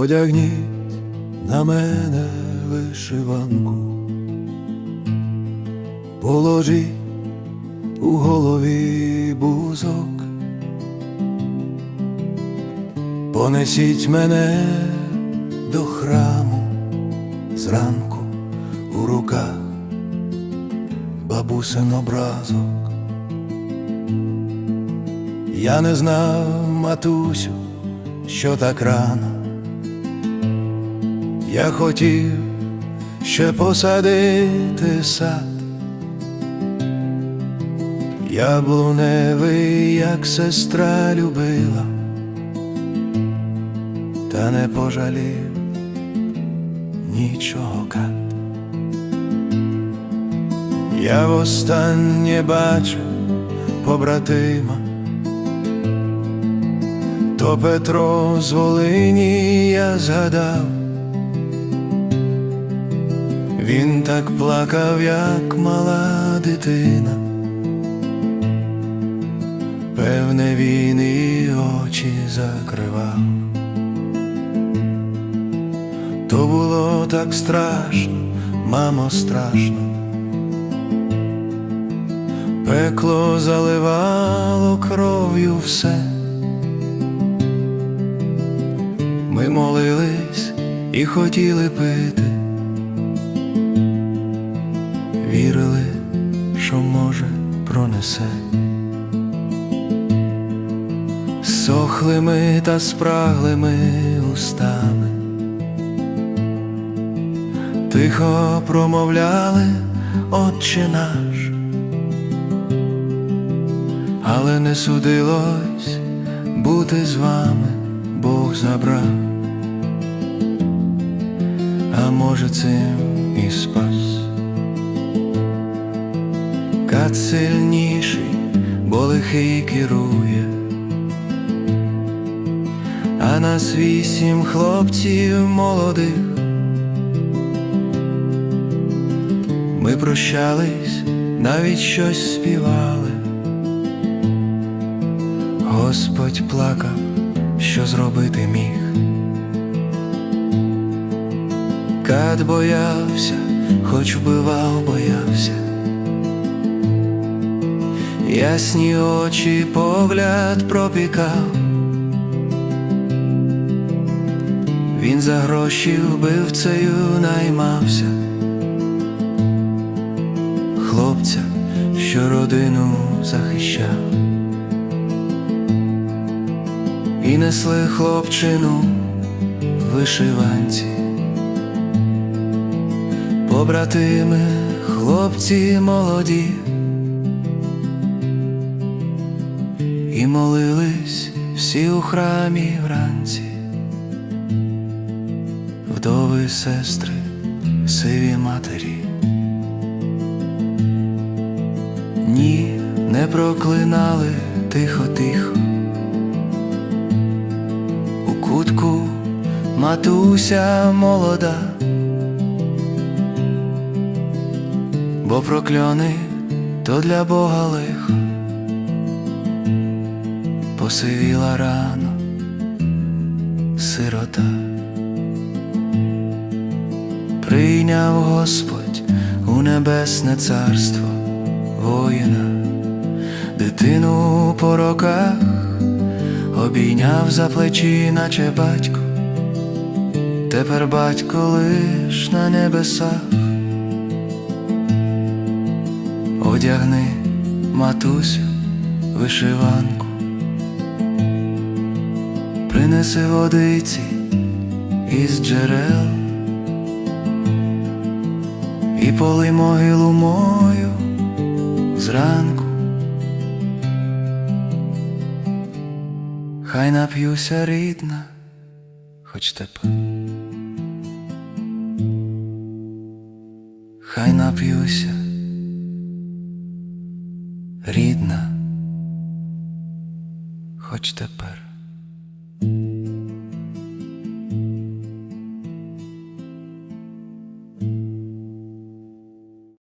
одягніть на мене вишиванку, положіть у голові бузок, понесіть мене до храму зранку у руках бабусин образок. Я не знав, матусю, що так рано. Я хотів ще посадити сад, яблуневий, як сестра любила, та не пожалів нічого кат. Я востаннє бачив побратима, то Петро з Волині я згадав. Він так плакав, як мала дитина. Певне, він і очі закривав. То було так страшно, мамо, страшно. Пекло заливало кров'ю все. Ми молились і хотіли пити. Вірили, що може пронесе. Сохлими та спраглими устами. Тихо промовляли Отче наш, але не судилось бути з вами, Бог забрав, а може цим і спас. Кат сильніший, бо лихий керує, а нас вісім хлопців молодих. Ми прощались, навіть щось співали. Господь плакав, що зробити міг. Кат боявся, хоч вбивав, боявся. Ясні очі погляд пропікав. Він за гроші вбивцею наймався. Хлопця, що родину захищав. І несли хлопчину в вишиванці. Побратими, хлопці молоді. Молились всі у храмі вранці, вдови, сестри, сиві матері. Ні, не проклинали тихо-тихо. У кутку матуся молода, бо прокльони то для Бога лихо посивіла рано сирота. Прийняв Господь у небесне царство воїна, дитину по роках обійняв за плечі, наче батько, тепер батько лиш на небесах. Одягни, матусю, вишиванку принеси водиці із джерел і полий могилу мою зранку. Хай нап'юся рідна, хоч тепер. Хай нап'юся рідна, хоч тепер.